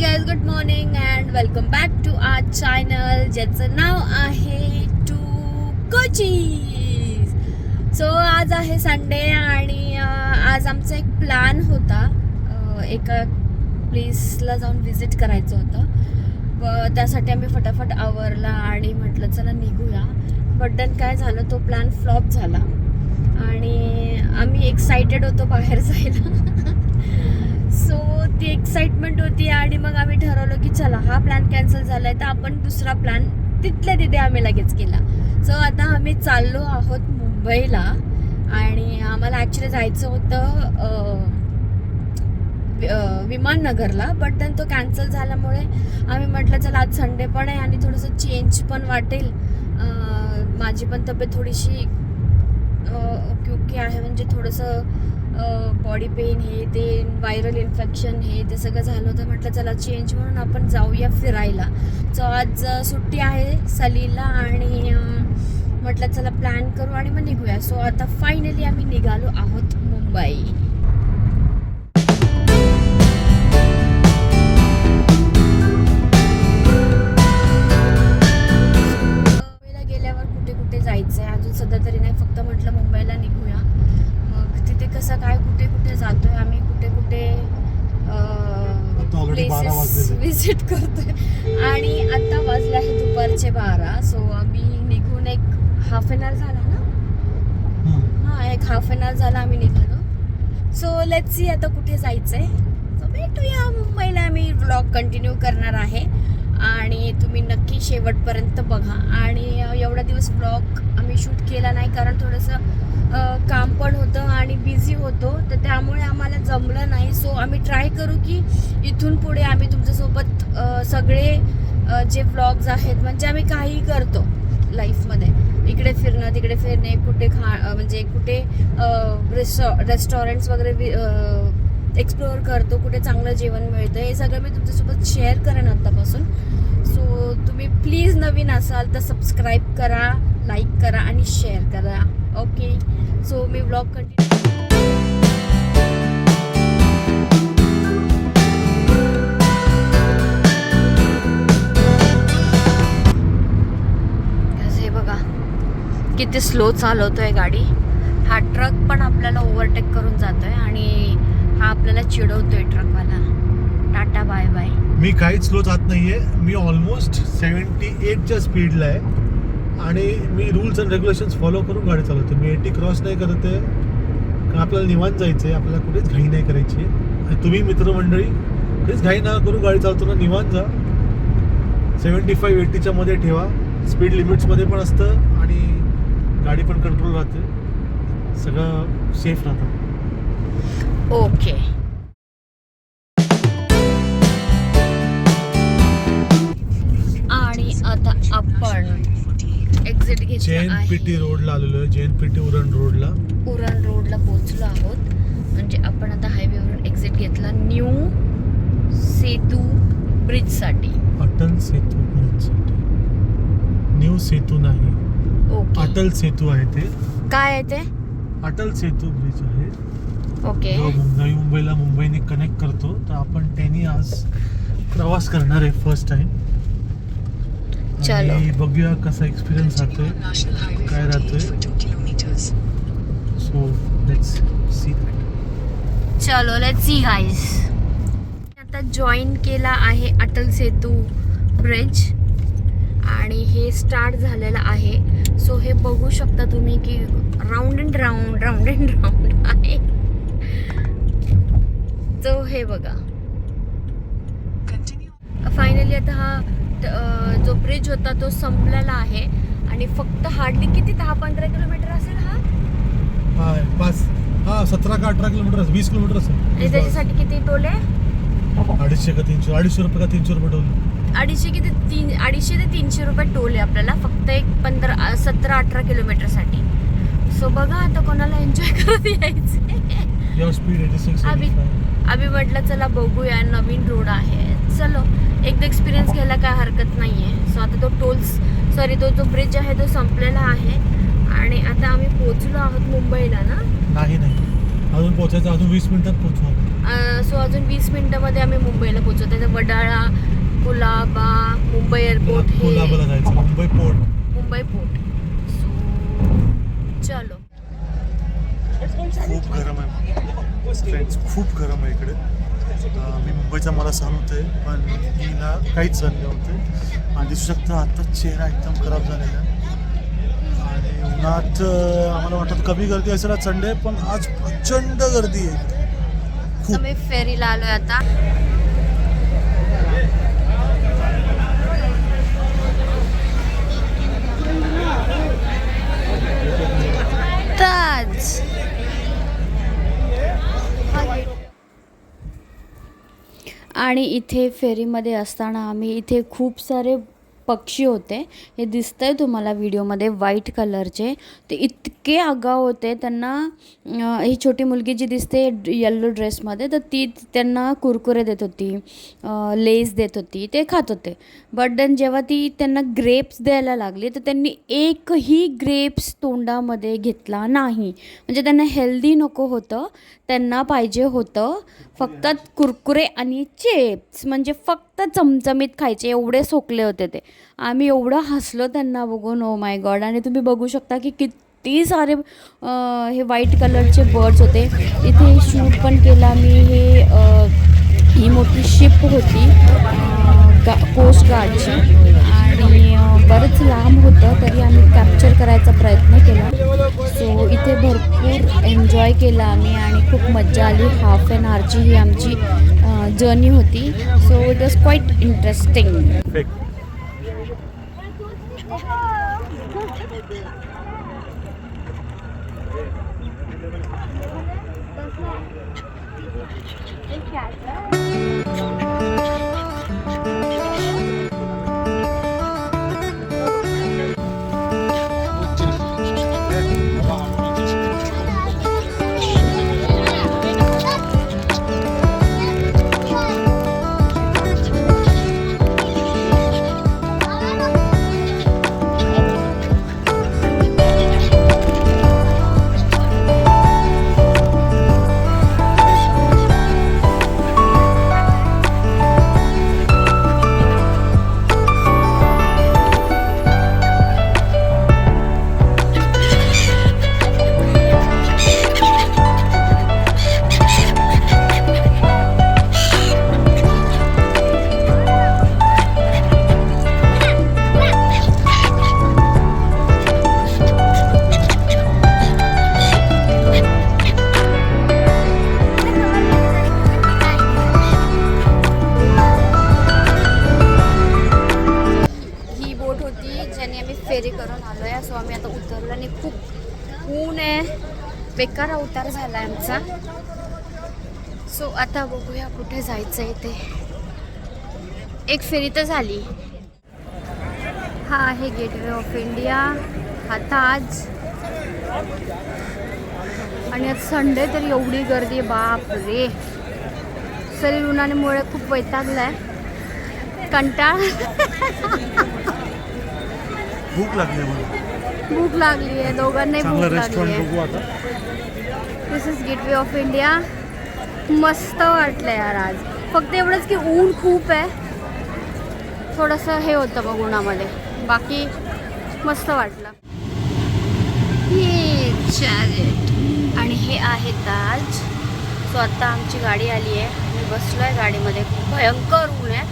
Guys good morning and welcome back to our channel ज्याचं नाव आहे टू कोचीज सो आज आहे संडे आणि uh, आज आमचा एक प्लॅन होता. Uh, एका प्लेसला uh, जाऊन विजिट करायचं होतं. व त्यासाठी आम्ही फटाफट आवरला आणि म्हटलं चला निघूया. बट डन काय झालं तो प्लॅन फ्लॉप झाला. आणि आम्ही एक्सायटेड होतो बाहेर जायला. एक्साइटमेंट होती आणि मग आम्ही ठरवलं की चला हा प्लॅन कॅन्सल झालाय तर आपण दुसरा प्लॅन तिथल्या तिथे आम्ही लगेच केला. सो आता आम्ही चाललो आहोत मुंबईला आणि आम्हाला ॲक्च्युली जायचं होतं विमाननगरला बट देन तो कॅन्सल झाल्यामुळे आम्ही म्हटलं चला आज संडे पण आहे आणि थोडंसं चेंज पण वाटेल. माझी पण तब्येत थोडीशी ओके ओके आहे म्हणजे थोडंसं बॉडी पेन हे ते व्हायरल इन्फेक्शन हे ते सगळं झालं होतं. म्हटलं चला चेंज म्हणून आपण जाऊया फिरायला. सो आज सुट्टी आहे सलीला आणि म्हटलं चला प्लॅन करू आणि मग निघूया. सो आता फायनली आम्ही निघालो आहोत मुंबई. प्लेसेस. विजिट करतोय. आणि आता वाजले आहे दुपारचे बारा. सो आम्ही निघून एक हाफ एन आवर झाला ना? हा एक हाफ एन आवर झाला आम्ही निघालो. सो लेट सी आता कुठे जायचंय. सो भेटूया. मुंबईला आम्ही व्लॉग कंटिन्यू करणार आहे. आणि तुम्ही नक्की शेवटपर्यंत बघा. आणि एवढा दिवस व्लॉग आम्ही शूट केला नाही कारण थोडंसं काम पण होतं आणि बिझी होतो. तर त्यामुळे आम्हाला जमलं नाही. सो आम्ही ट्राय करू की इथून पुढे आम्ही तुमच्यासोबत सगळे जे व्लॉग्स आहेत म्हणजे आम्ही काही करतो लाईफमध्ये इकडे फिरणं तिकडे फिरणे कुठे खा म्हणजे कुठे रेस्टॉ रेस्टॉरंट्स वगैरे एक्सप्लोअर करतो कुठे चांगलं जेवण मिळतं हे सगळं मी तुमच्यासोबत शेअर करेन आत्तापासून सो तुम्ही प्लीज नवीन असाल तर सबस्क्राईब करा लाईक करा आणि शेअर करा. ओके सो मी ब्लॉग कंटिन्यू हे बघा? किती स्लो चालवतोय गाडी. हा ट्रक पण आपल्याला ओव्हरटेक करून जातोय आणि हा आपल्याला चिडवतोय ट्रकवाला टाटा बाय बाय मी काहीच स्लो जात नाहीये. मी ऑलमोस्ट सेव्हन्टी एटच्या स्पीडला आहे. आणि मी रूल्स अँड रेग्युलेशन्स फॉलो करून गाडी चालवतो मी एटी क्रॉस नाही करत आहे. कारण आपल्याला निवांत जायचं आहे आपल्याला कुठेच घाई नाही करायची. आहे. आणि तुम्ही मित्रमंडळी कुठेच घाई ना करू गाडी चालवताना निवांत जा. सेवन्टी फाईव्ह एटीच्या मध्ये ठेवा. स्पीड लिमिट्समध्ये पण असतं आणि गाडी पण कंट्रोल राहते. सगळं सेफ राहतं. ओके आणि आता आपण एक्झिट घेतला आहे. रोडला आलेलो आहे जे एन पी टी उरण रोडला. उरण रोडला पोहोचलो आहोत. म्हणजे आपण आता हायवेवरून एक्झिट घेतला न्यू सेतू ब्रिजसाठी अटल सेतू ब्रिजसाठी न्यू सेतू नाही. ओके अटल सेतू आहे ते. काय आहे ते? अटल सेतू ब्रिज आहे. ओके नवी मुंबईला मुंबईने कनेक्ट करतो तर आपण त्यांनी आज प्रवास करणार आहे फर्स्ट टाइम चलो. बघूया कसा एक्सपिरियन्स राहतोय काय राहतोय. सो लेट्स सी चलो लेट सी गाईज आता जॉईन केला आहे अटल सेतू ब्रिज आणि हे स्टार्ट झालेलं आहे. सो हे बघू शकता तुम्ही की round and round round and round आहे. तो हे बघा. फायनली आता हा जो ब्रिज होता तो संपलेला आहे. आणि फक्त हार्डली किती? दहा पंधरा किलोमीटर असेल हा? हा पाच हा सतरा का अठरा किलोमीटर असेल वीस किलोमीटर आणि असेल त्याच्यासाठी किती टोले? अडीचशे का तीनशे अडीचशे रुपये का तीनशे रुपये टोल? अडीचशे किती? तीन अडीचशे ते तीनशे रुपये टोल आहे आपल्याला फक्त एक पंधरा सतरा अठरा किलोमीटरसाठी सो बघा आता कोणाला एन्जॉय करत यायचे अभि अभि म्हटलं चला बघूया नवीन रोड आहे. चलो एकदा एक्सपिरियन्स घ्यायला काय हरकत नाही आहे सो आता तो टोल्स सॉरी तो जो ब्रिज आहे तो संपलेला आहे. आणि आता आम्ही पोहोचलो आहोत मुंबईला ना? नाही नाही. अजून पोहोचायचं अजून वीस मिनिटात पोहोचू सो अजून वीस मिनिटामध्ये आम्ही मुंबईला पोहोचतो त्याच्या वडाळा कुलाबा मुंबई एअरपोर्ट हे कोल्हापूरला जायचं. Mumbai port Mumbai port so चलो. खूप गरम आहे. फ्रेंड्स खूप गरम आहे इकडे. मी मुंबईचा मला सहन होते पण हिला काहीच सहन नव्हते होते आणि दिसू शकतं आता चेहरा एकदम खराब झालेला आहे. आणि उन्हात आम्हाला वाटतं कमी गर्दी असेल आज संडे पण आज प्रचंड गर्दी आहे. खूप. आम्ही फेरीला आलोय आता. ताज आणि इथे फेरीमध्ये असताना आम्ही इथे खूप सारे पक्षी होते. हे दिसतंय तुम्हाला व्हिडिओमध्ये व्हाईट कलरचे. ते इतके आगाव होते. त्यांना ही छोटी मुलगी जी दिसते येल्लो ड्रेसमध्ये तर ती त्यांना कुरकुरे देत होती लेस देत होती. ते खात होते. बट देन जेव्हा ती त्यांना ग्रेप्स द्यायला लागली तर त्यांनी एकही ग्रेप्स तोंडामध्ये घेतला नाही. म्हणजे त्यांना हेल्दी नको होतं. त्यांना पाहिजे होतं फक्त कुरकुरे आणि चिप्स म्हणजे फक्त चमचमीत खायचे. एवढे सोकले होते ते. आम्ही एवढं हसलो त्यांना बघून ओ माय गॉड आणि तुम्ही बघू शकता की किती सारे हे व्हाईट कलरचे बर्ड्स होते. इथे शूट पण केला मी. हे ही मोठी शिप होती गा कोस्ट गार्डची आणि बरंच लांब होतं तरी आम्ही कॅप्चर करायचा प्रयत्न केला. सो इथे भरपूर एन्जॉय केला आम्ही आणि खूप मजा आली. हाफ एन आवरची ही आमची जर्नी होती. So it was quite interesting geldi. बेकार उतार झाला आहे आमचा. सो आता बघूया कुठे जायचं आहे ते. एक फेरी तर झाली. हा आहे गेटवे ऑफ इंडिया हा ताज आणि आज संडे तरी एवढी गर्दी बाप रे शरीर उन्हामुळे खूप वैतागलाय. कंटाळ. भूक लागली आहे भूक लागली आहे दोघांनाही भूक लागली आहे आता. This is Gateway of India मस्त वाटलं यार आज. फक्त एवढंच की ऊन खूप आहे. थोडंसं हे होतं बघ उन्हामध्ये. बाकी मस्त वाटलं. हे चॅरेट आणि हे आहे ताज सो आता आमची गाडी आली आहे. मी बसलो आहे गाडीमध्ये भयंकर ऊन आहे.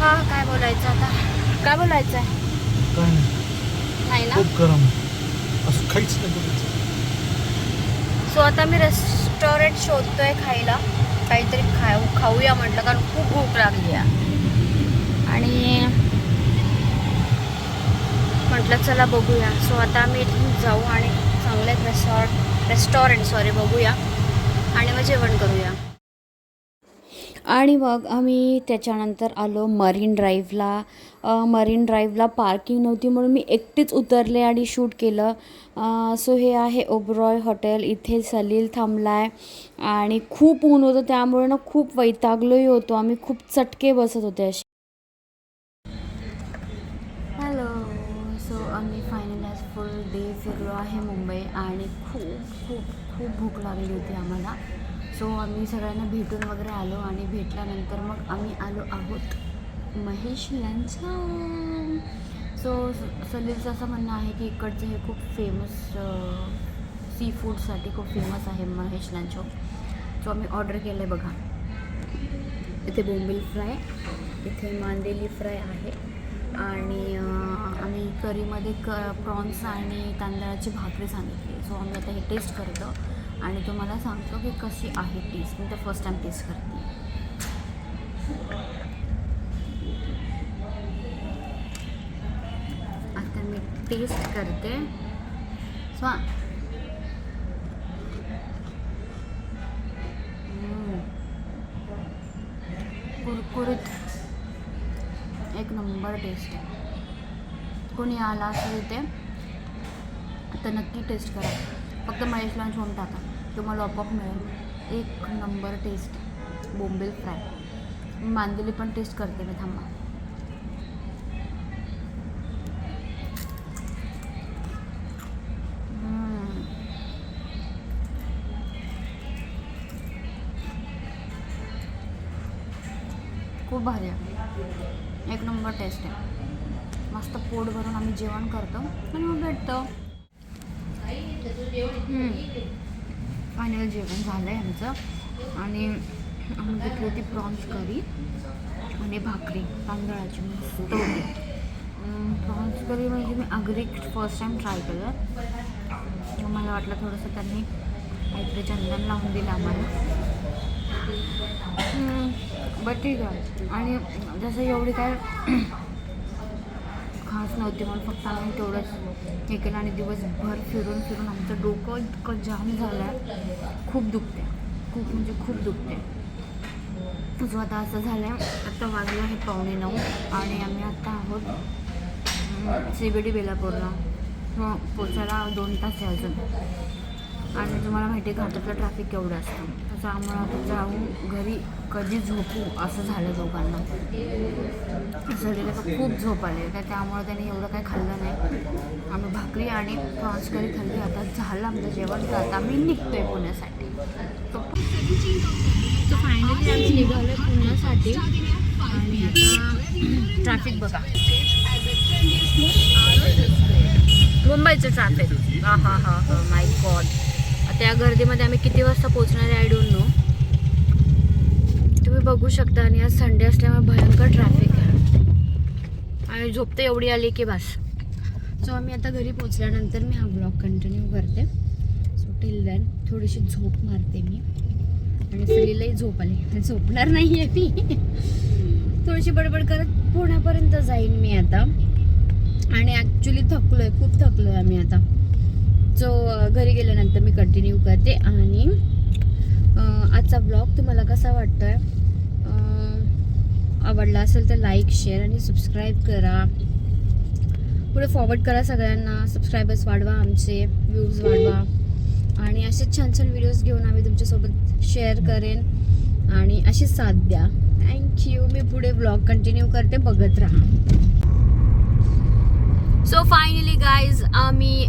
हा काय बोलायचं आता? काय बोलायचं आहे नाही. नाही ना? खूप गरम. असं काहीच नाही बोलायचं. सो आता मी रेस्टॉरंट शोधतोय खायला. काहीतरी खाऊ खाऊया म्हटलं कारण खूप भूक लागली आहे. आणि म्हटलं चला बघूया. सो आता आम्ही इथून जाऊ आणि चांगलं एक रेस्टॉरंट रेस्टॉरंट सॉरी बघूया. आणि मग जेवण करूया. आणि मग आम्ही त्याच्यानंतर आलो मरीन ड्राईव्हला. मरीन ड्राईव्हला पार्किंग नव्हती म्हणून मी एकटीच उतरले आणि शूट केलं. सो हे आहे ओबरॉय हॉटेल इथे सलील थांबला आहे आणि खूप ऊन होतं. त्यामुळे ना खूप वैतागलोही होतो. आम्ही खूप चटके बसत होते असे. हॅलो सो आम्ही फायनली आज फुल डे फिरलो आहे मुंबई आणि खूप खूप खूप भूक लागली होती आम्हाला. सो आम्ही सगळ्यांना भेटून वगैरे आलो आणि भेटल्यानंतर मग आम्ही आलो आहोत. महेश यांच्या सो सलीलचं असं म्हणणं आहे की इकडचं हे खूप फेमस सी फूडसाठी खूप फेमस आहे महेश लंच सो आम्ही ऑर्डर केलं आहे बघा. इथे बोंबील फ्राय इथे मांदेली फ्राय आहे. आणि आम्ही करीमध्ये क प्रॉन्स आणि तांदळाची भाकरी सांगितली. सो आम्ही आता हे टेस्ट करतो. आणि तुम्हाला सांगतो की कशी आहे टेस्ट मी तर फर्स्ट टाईम टेस्ट करते. टेस्ट करते. स्वा कुरकुरीत. एक नंबर टेस्ट आहे. कोणी आला असेल इथे तर नक्की टेस्ट करा. फक्त महेश लंच टाका. तुम्हाला आपोआप मिळेल. एक नंबर टेस्ट बोंबील फ्राय. मांदेली पण टेस्ट करते मी थांबा. भारी आहे. एक नंबर टेस्ट आहे. मस्त पोट भरून आम्ही जेवण करतो आणि मग भेटतो. फायनल जेवण झालं आहे आमचं. आणि आम्ही घेतली होती प्रॉन्स करी आणि भाकरी तांदळाची मस्त होती. प्रॉन्स करी म्हणजे मी अगदी फर्स्ट टाईम ट्राय केलं. मला वाटलं थोडंसं त्यांनी काहीतरी चंदन लावून दिलं आम्हाला. बट ठीक आहे. आणि जसं एवढी काय खास नव्हती म्हणून फक्त आम्ही तेवढंच हे केलं आणि दिवसभर फिरून फिरून आमचं डोकं इतकं जाम झालं आहे खूप दुखते खूप म्हणजे खूप दुखते जो आता असं झालं आहे आता वाजलं आहे पावणे नऊ आणि आम्ही आता आहोत सी बी डी बेलापूरला. हो पोचायला दोन तास आहे अजून. आणि तुम्हाला माहिती आहे घाटातलं ट्रॅफिक केवढं असतं. तसं जाऊ जाऊन घरी कधी झोपू असं झालं दोघांना. सरीला तर खूप झोप आली तर त्यामुळे त्याने एवढं काही खाल्लं नाही. आम्ही भाकरी आणि प्रॉन्स करी खाल्ली. आता झालं आमचं जेवण. तर आता आम्ही निघतोय पुण्यासाठी. तो फायनली आम्ही निघालो आहे पुण्यासाठी. आणि आता ट्रॅफिक बघा. मुंबईचं ट्रॅफिक हा हा हा हा. माय गॉड आता या गर्दीमध्ये आम्ही किती वाजता पोहोचणार आहे आय डोंट नो तुम्ही बघू शकता आणि आज संडे असल्यामुळे भयंकर ट्रॅफिक आहे. आणि झोपते एवढी आली की बस. सो आम्ही आता घरी पोचल्यानंतर मी हा ब्लॉग कंटिन्यू करते. सो टिल दॅन थोडीशी झोप मारते मी. आणि सलीलाही झोप आली. झोपणार नाही आहे मी. थोडीशी बडबड करत पुण्यापर्यंत जाईन मी आता. आणि ॲक्च्युली थकलो आहे खूप थकलो आहे आम्ही आता. सो घरी गेल्यानंतर मी कंटिन्यू करते आणि आजचा ब्लॉग तुम्हाला कसा वाटतोय? आहे आवडला असेल तर लाईक शेअर आणि सबस्क्राईब करा. पुढे फॉरवर्ड करा सगळ्यांना. सबस्क्रायबर्स वाढवा आमचे व्ह्यूज वाढवा. आणि असेच छान छान व्हिडिओज घेऊन आम्ही तुमच्यासोबत शेअर करेन. आणि अशी साथ द्या. थँक्यू मी पुढे ब्लॉग कंटिन्यू करते. बघत राहा. सो फायनली गाईज आम्ही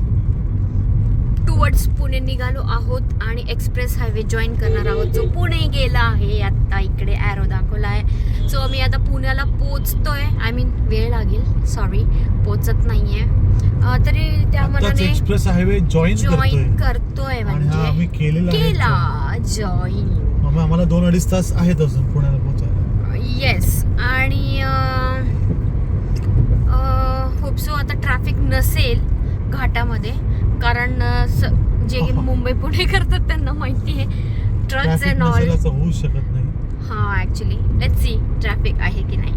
टुवर्ड्स पुणे निघालो आहोत आणि एक्सप्रेस हायवे जॉईन करणार आहोत. जो पुणे गेला आहे आता इकडे ॲरो दाखवला आहे. सो आम्ही आता पुण्याला पोचतोय आय मीन वेळ लागेल. सॉरी पोचत नाहीये. अं, तरी त्या मनाने एक्सप्रेस हायवे जॉईन जॉईन करतोय. म्हणजे आहे. केला. जॉईन आम्हाला दोन अडीच तास आहेत अजून पुण्याला पोहोचायला. येस आणि होप सो आता ट्रॅफिक नसेल घाटामध्ये. कारण स- जे मुंबई पुणे करतात त्यांना माहिती आहे. ट्रक्स अँड ऑल होऊच शकत नाही. हा ॲक्च्युली लेट्स सी ट्रॅफिक आहे की नाही.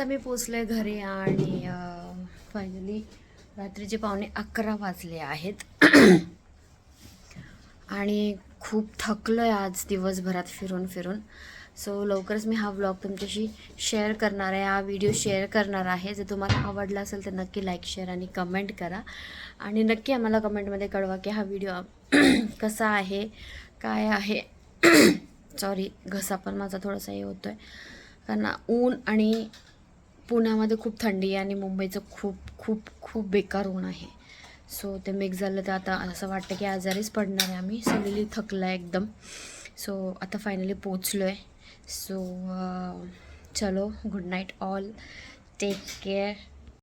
आम्ही पोचलोय घरी आणि फायनली रात्रीचे पावणे अकरा वाजले आहेत. आणि खूप थकलोय आज दिवसभरात फिरून फिरून. सो लवकरच मी हा व्लॉग तुमच्याशी शेअर करणार आहे. हा व्हिडिओ शेअर करणार आहे. जर तुम्हाला आवडला असेल तर नक्की लाईक शेअर आणि कमेंट करा. आणि नक्की आम्हाला कमेंटमध्ये कळवा की हा व्हिडिओ कसा आहे काय आहे. सॉरी घसा पण माझा थोडासा हे होतो आहे कारण ऊन आणि पुण्यामध्ये खूप थंडी आहे आणि मुंबईचं खूप खूप खूप बेकार ऊन आहे. सो ते मिक्स झालं तर आता असं वाटतं की आजारीच पडणार आहे आम्ही. सगळी थकलं आहे एकदम. सो आता फायनली पोचलो आहे सो चलो good night all take care